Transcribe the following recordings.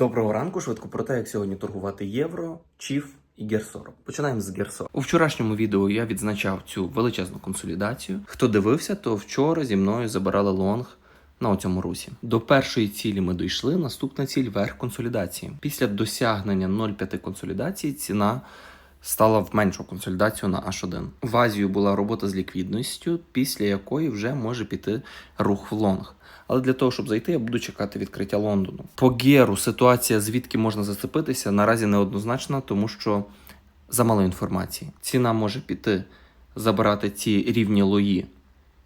Доброго ранку, швидко про те, як сьогодні торгувати євро, чіф і Герсоро. Починаємо з гер 40. У вчорашньому відео я відзначав цю величезну консолідацію. Хто дивився, то вчора зі мною забирали лонг. На цьому русі до першої цілі ми дійшли. Наступна ціль верх консолідації. Після досягнення 0,5 консолідації ціна стала в меншу консолідацію на H1. В Азію була робота з ліквідністю, після якої вже може піти рух в лонг. Але для того, щоб зайти, я буду чекати відкриття Лондону. По геру ситуація, звідки можна зацепитися, наразі неоднозначна, тому що замало інформації. Ціна може піти забирати ці рівні лої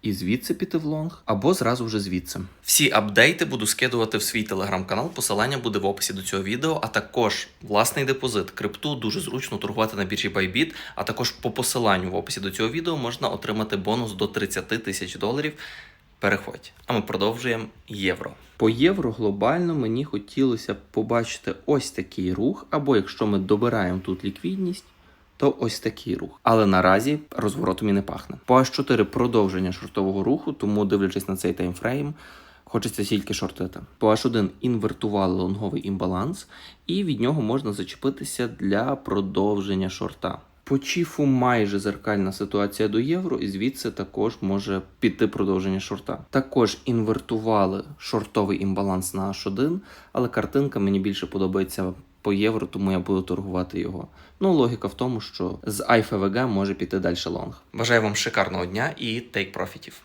і звідси піти в лонг, або зразу вже звідси. Всі апдейти буду скидувати в свій телеграм-канал. Посилання буде в описі до цього відео, а також власний депозит. Крипту дуже зручно торгувати на біржі Bybit, а також по посиланню в описі до цього відео можна отримати бонус до 30 тисяч доларів. Переходь. А ми продовжуємо євро. По євро глобально мені хотілося б побачити ось такий рух, або якщо ми добираємо тут ліквідність, то ось такий рух. Але наразі розворотом і не пахне. По H4 продовження шортового руху, тому дивлячись на цей таймфрейм, хочеться тільки шортити. По H1 інвертували лонговий імбаланс, і від нього можна зачепитися для продовження шорта. По чіфу майже зеркальна ситуація до євро, і звідси також може піти продовження шорта. Також інвертували шортовий імбаланс на H1, але картинка мені більше подобається по євро, тому я буду торгувати його. Ну, логіка в тому, що з IFVG може піти далі лонг. Бажаю вам шикарного дня і тейк профітів.